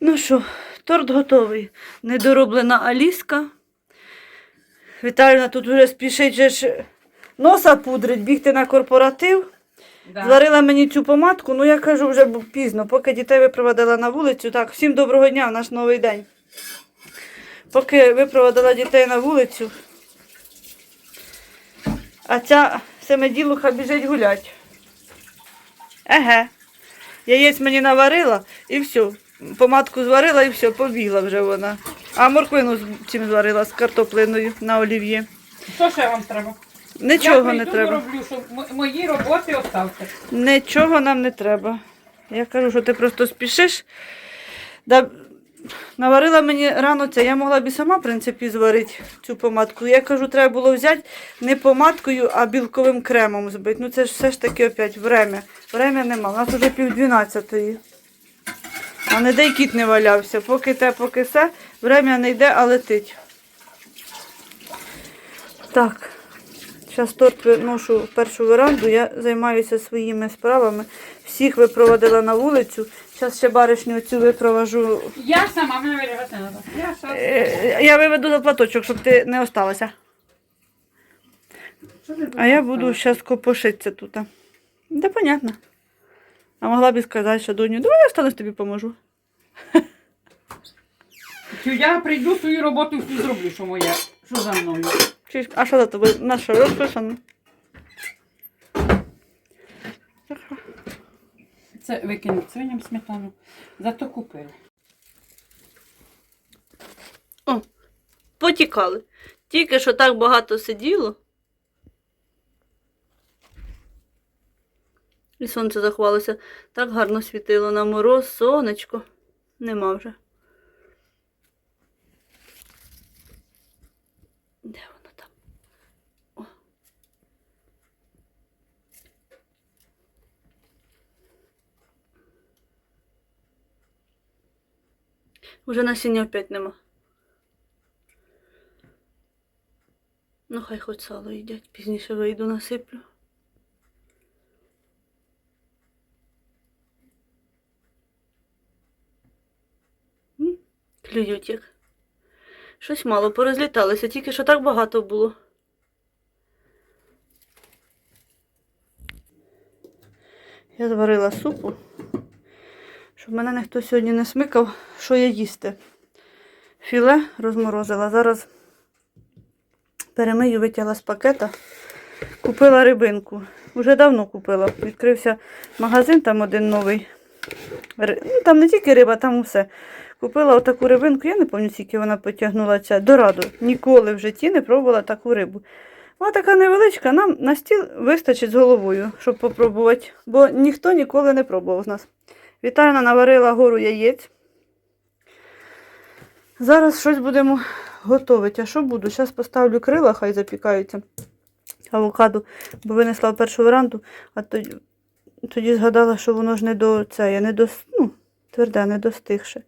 Ну що, торт готовий. Недороблена Аліска. Віталіна тут вже спішить же ж носа пудрить, бігти на корпоратив. Да. Зварила мені цю помадку, ну я кажу, вже бу- пізно, поки дітей випроводила на вулицю. Так, всім доброго дня, наш новий день. Поки випроводила дітей на вулицю, а ця семиділуха біжить гулять. Еге. Яєць мені наварила і все. Помадку зварила і все, побігла вже вона. А морквину з чим зварила з картоплиною на олів'є. Що ще вам треба? Нічого я не треба. роблю, щоб мої роботи оставте. Нічого нам не треба. Я кажу, що ти просто спішиш. Да, наварила мені рано це. Я могла б і сама, в принципі, зварити цю помадку. Я кажу, треба було взяти не помадкою, а білковим кремом збити. Ну це ж все ж таки опять время. Время нема. У нас вже пів дванадцятої. А не де й кіт не валявся. Поки те, поки все, время не йде, а летить. Так. Зараз торт виношу в першу веранду, я займаюся своїми справами. Всіх випроводила на вулицю. Зараз ще баришню цю випровожу. Я сама мене вирягати не треба. Я Е, Я виведу за платочок, щоб ти не осталася. Що ти А я буду зараз копошитися тут. Да, понятно. А могла б і сказати, що доню, давай я останусь тобі поможу. Чи Я прийду свою роботу всю зроблю, що моя. Що за мною? Чи А що за тобою? На що розписано? Це викинуть свиням сметану. Зато купили. О, потікали. Тільки що так багато сиділо. І сонце заховалося. Так гарно світило на мороз, сонечко. Нема вже. Де воно там? О. Уже насіння опять нема. Ну, хай хоч сало їдять, пізніше вийду насиплю. Клюють. Щось мало порозліталося, тільки що так багато було. Я зварила супу, щоб мене ніхто сьогодні не смикав, що я їсти. Філе розморозила. Зараз перемию, витягла з пакета. Купила рибинку. Уже давно купила. Відкрився магазин, там один новий. Ну, там не тільки риба, там усе. Купила отаку рибинку, я не пам'ятаю, скільки вона потягнула ця дораду. Ніколи в житті не пробувала таку рибу. Вона така невеличка, нам на стіл вистачить з головою, щоб попробувати. Бо ніхто ніколи не пробував з нас. Віталіна наварила гору яєць. Зараз щось будемо готувати. А що буду? Зараз поставлю крила, хай запікаються. Авокадо, бо винесла в першу веранду, а тоді, тоді згадала, що воно ж не до це, не до, ну, тверде, не достигше.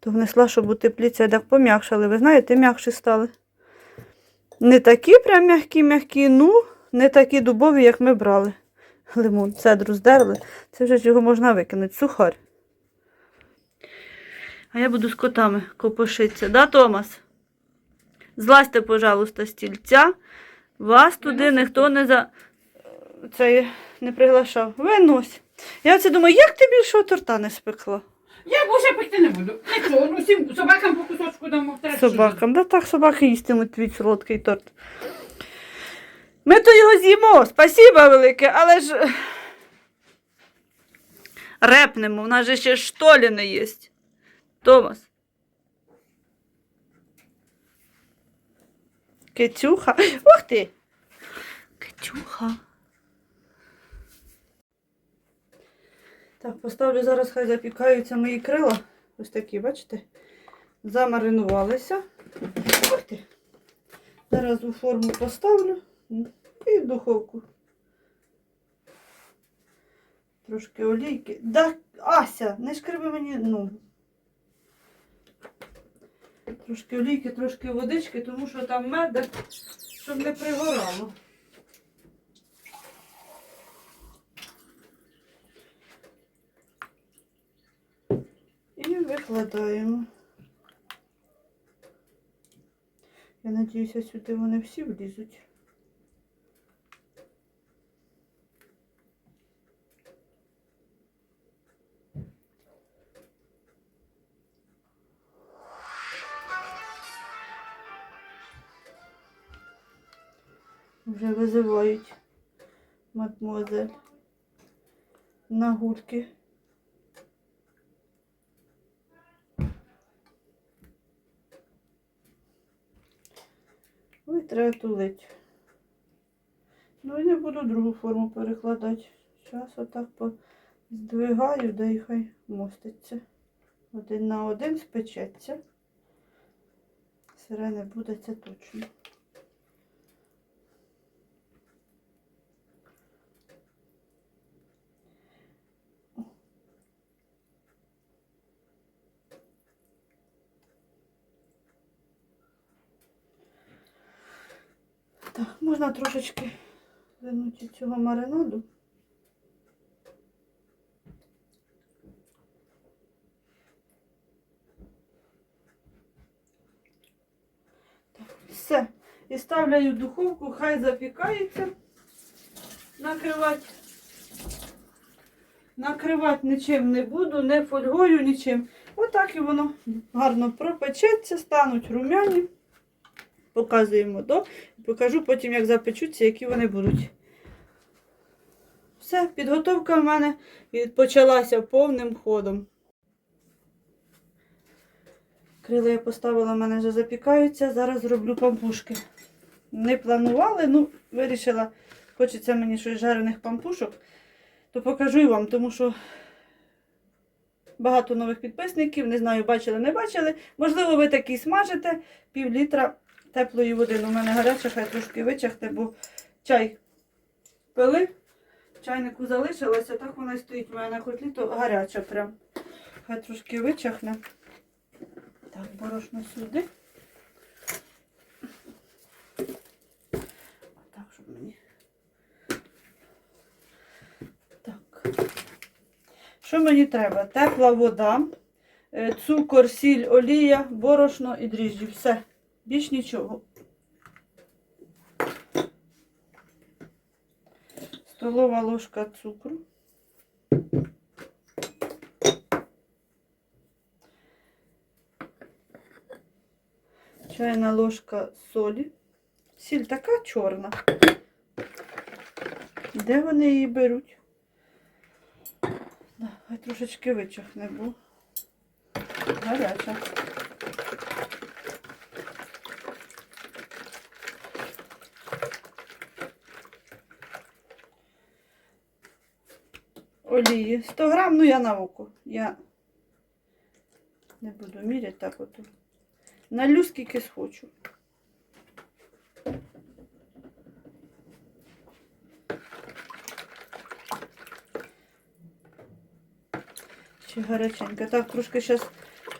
То внесла, щоб у теплі це так пом'якшали. Ви знаєте, м'якші стали. Не такі прям м'які-м'які, ну, не такі дубові, як ми брали. Лимон, цедру здерли. Це вже його можна викинути. Сухар. А я буду з котами копошитися. Да, Томас? Злазьте, пожалуйста, стільця. Вас туди ніхто не за... Це не приглашав. Винось. Я оце думаю, як ти більшого торта не спекла? Я більше пекти не буду. Нічого, ну всім собакам по кусочку дамо. Собакам. Да так, собаки їстимуть твій солодкий торт. Ми то його з'їмо, спасіба велике, але ж репнемо, в нас же ще штолі не є. Томас. Китюха. Ух ти! Китюха. Так, поставлю зараз, хай запікаються мої крила. Ось такі, бачите? Замаринувалися. Ух ти. Зараз у форму поставлю і в духовку. Трошки олійки. Да, Ася, не шкриби мені ногу. Трошки олійки, трошки водички, тому що там меда, щоб не пригорало. І Викладаємо. Я надіюся, сюди вони всі влізуть. Визивають мадмуазель на гульки. Ой, треба тулить. Ну і не буду другу форму перекладати. Зараз отак здвигаю, да і хай моститься. Один на один спечеться. Сире не буде, це точно. Так, можна трошечки винути цього маринаду. Все. І ставляю в духовку, хай запікається. Накривати. Накривати нічим не буду, не фольгою, нічим. Отак і воно гарно пропечеться, стануть румяні. Показуємо до. Покажу потім, як запечуться, які вони будуть. Все, підготовка в мене почалася повним ходом. Крила я поставила, в мене вже запікаються. Зараз зроблю пампушки. Не планували, ну, вирішила, хочеться мені щось жарених пампушок, то покажу і вам, тому що багато нових підписників, не знаю, бачили, не бачили. Можливо, ви такі смажите пів літра теплої води. Ну, у мене гаряча, хай трошки вичахне, бо чай пили, в чайнику залишилося, так вона і стоїть у мене на котлі, то гаряча прям. Хай трошки вичахне. Так, борошно сюди. Так, щоб мені. Так. Що мені треба? Тепла вода, е, цукор, сіль, олія, борошно і дріжджі. Все. Більш нічого. Столова ложка цукру. Чайна ложка солі. Сіль така чорна. Де вони її беруть? Хай трошечки вичахне, бо гаряча. Олії. 100 грам, ну я на око. Я не буду міряти так от. Налю скільки схочу. Ще гаряченька. Так, трошки зараз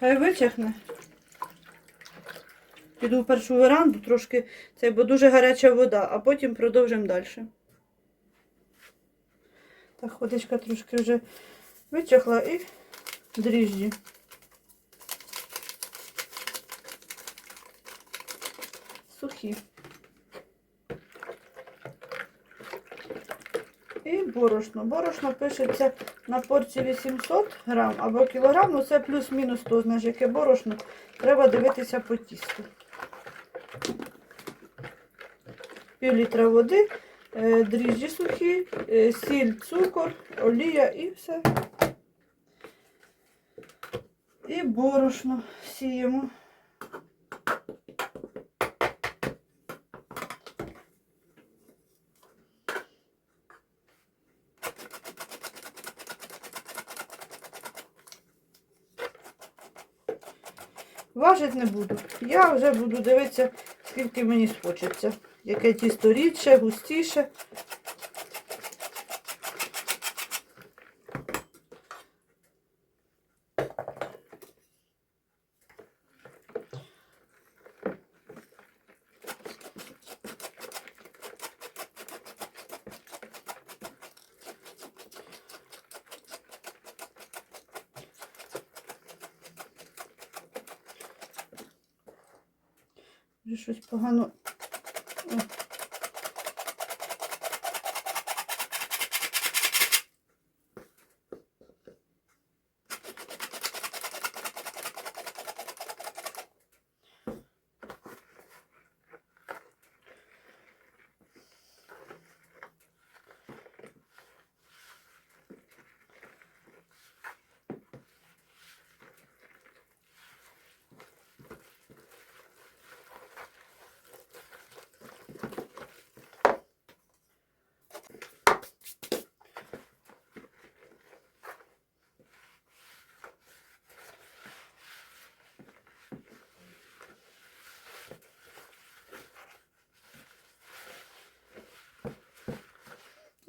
хай вичахне. Піду в першу веранду, трошки це, бо дуже гаряча вода, а потім продовжимо далі. Так, водичка трошки вже вичахла і дріжджі. Сухі. І борошно. Борошно пишеться на порцію 800 грам або кілограм, ну це плюс-мінус 100, знаєш, яке борошно. Треба дивитися по тісту. Пів літра води, дріжджі сухі, е, сіль, цукор, олія і все. І борошно сіємо. Важити не буду. Я вже буду дивитися, скільки мені схочеться яке тісто рідше, густіше. Щось погано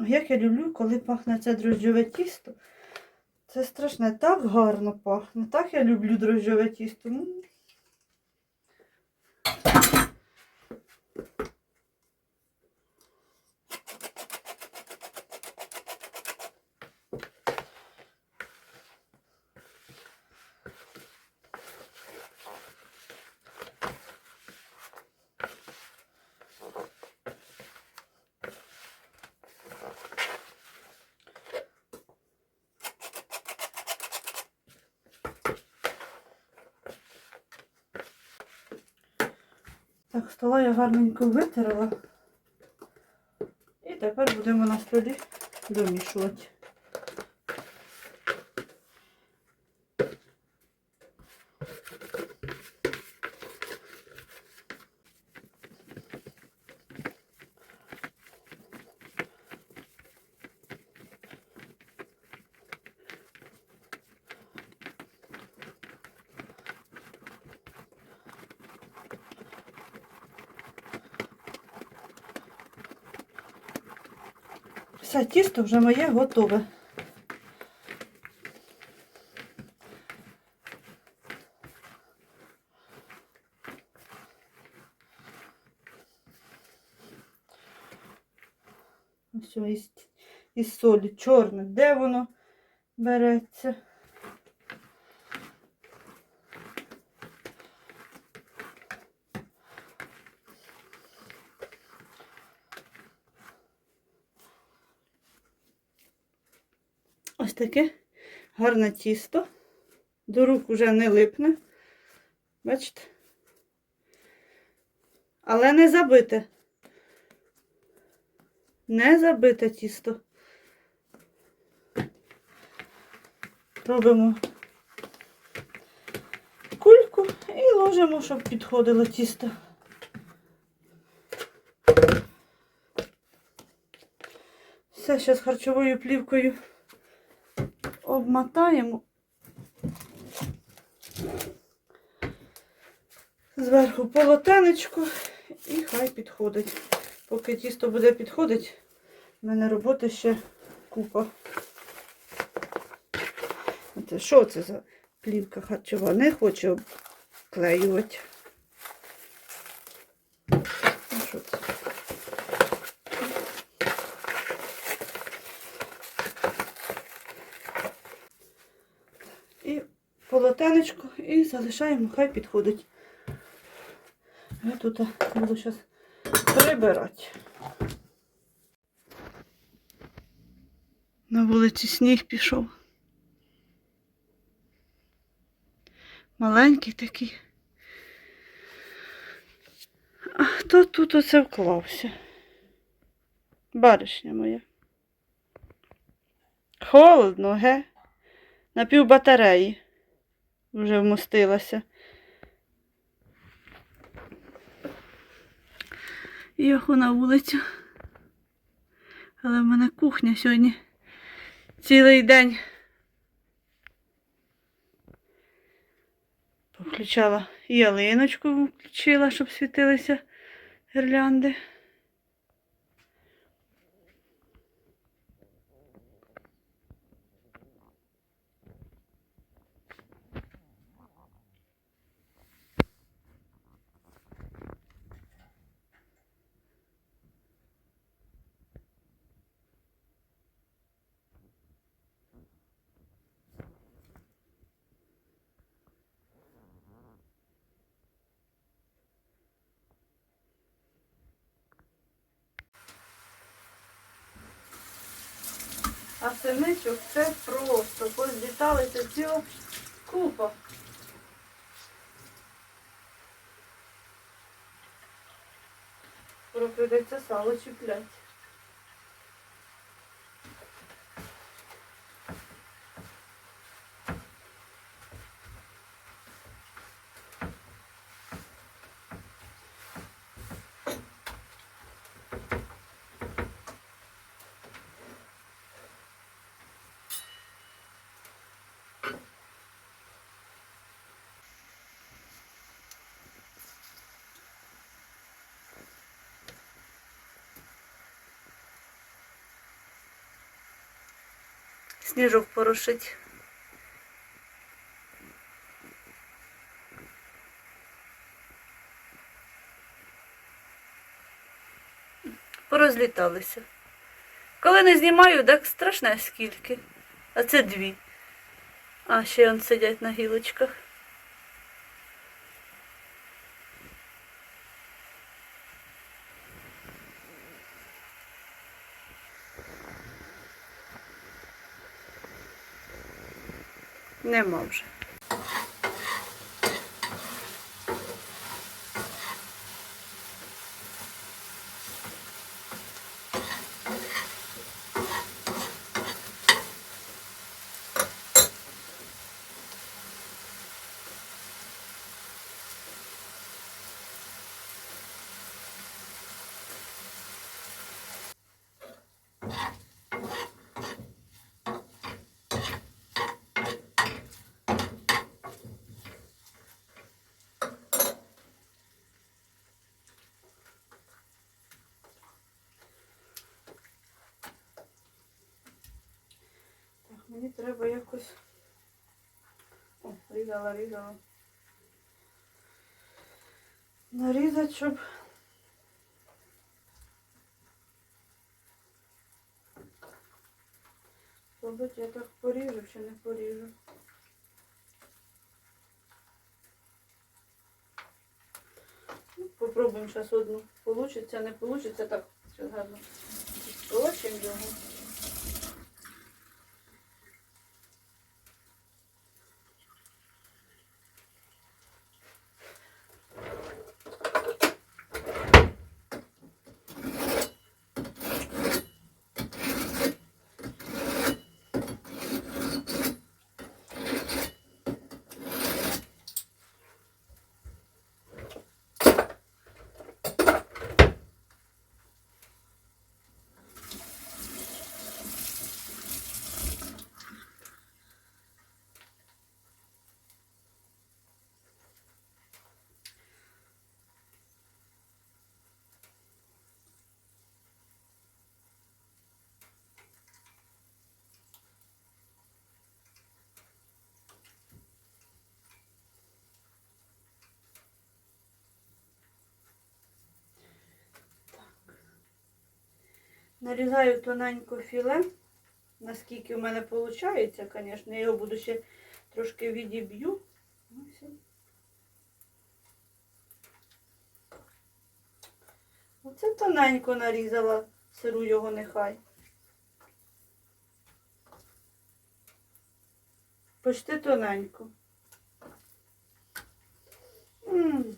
Як я люблю, коли пахне це дрожджове тісто. Це страшне, так гарно пахне. Так я люблю дрожджове тісто. Ну, Так, стола я гарненько витерла. І тепер будемо на столі домішувати. Все, тісто вже моє готове. Ось із, із солі чорне. Де воно береться? Ось таке гарне тісто. До рук уже не липне. Бачите? Але не забите. Не забите тісто. Робимо кульку і ложимо, щоб підходило тісто. Все, зараз харчовою плівкою обмотаємо. Зверху полотенечко і хай підходить. Поки тісто буде підходити, в мене роботи ще купа. Що це за плівка харчова? Не хочу обклеювати. Ну, що це? І полотенечко і залишаємо, хай підходить. Я тут буду зараз прибирати. На вулиці сніг пішов. Маленький такий. А хто тут оце вклався? Баришня моя. Холодно, ге? На пів батареї вже вмостилася. І на вулицю. Але в мене кухня сьогодні цілий день. Включала і ялиночку включила, щоб світилися гірлянди. А синичок це просто позліталися ціла купа. Скоро прийдеться сало чіплять. Сніжок порушить. Порозліталися. Коли не знімаю, так страшне скільки. А це дві. А, ще вони сидять на гілочках. Нема вже. Так, мені треба якось. О, різала, різала. Нарізати, щоб. Мабуть, я так поріжу чи не поріжу. Ну, Попробуємо зараз одну. Получиться, не получиться, так, все гарно. Скрочимо його. Нарізаю тоненько філе. Наскільки в мене виходить, звісно, я його буду ще трошки відіб'ю. Оце тоненько нарізала, сиру його нехай. Почти тоненько. М.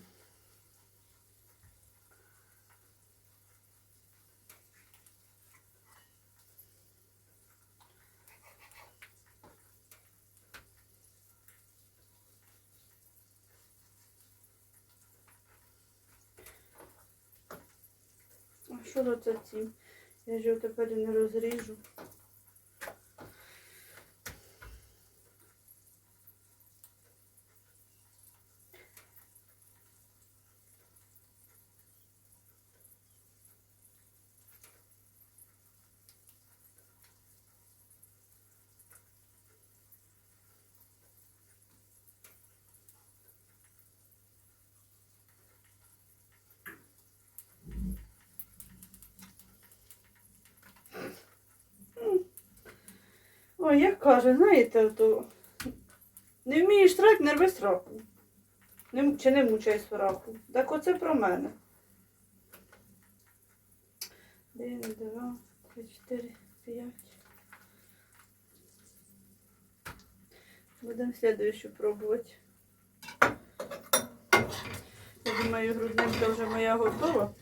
за це ці? Я ж його тепер не розріжу. Ой, як каже, знаєте, то не вмієш трать, не рви сраку. Не, чи не мучай сраку. Так оце про мене. Один, два, три, чотири, п'ять. Будемо слідуючу пробувати. Я думаю, грудненька вже моя готова.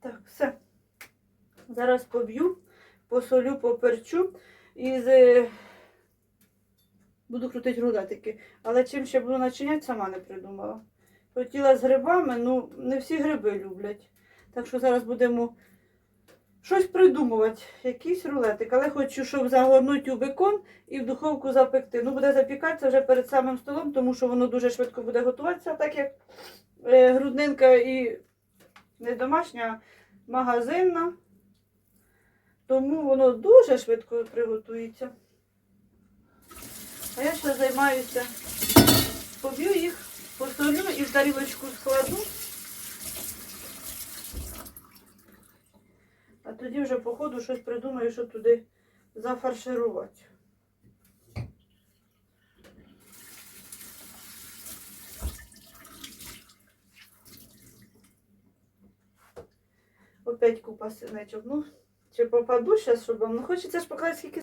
Так, все. Зараз поб'ю, посолю, поперчу і з... буду крутити рулетики. Але чим ще буду начиняти, сама не придумала. Хотіла з грибами, ну не всі гриби люблять. Так що зараз будемо щось придумувати, якийсь рулетик. Але хочу, щоб загорнути у бекон і в духовку запекти. Ну, буде запікатися вже перед самим столом, тому що воно дуже швидко буде готуватися, так як е, груднинка і не домашня, магазинна. Тому воно дуже швидко приготується. А я ще займаюся, поб'ю їх, посолю і в тарілочку складу. А тоді вже по ходу щось придумаю, що туди зафарширувати. Опять купа синечок. Ну, чи попаду зараз, щоб вам. Ну, хочеться ж показати, скільки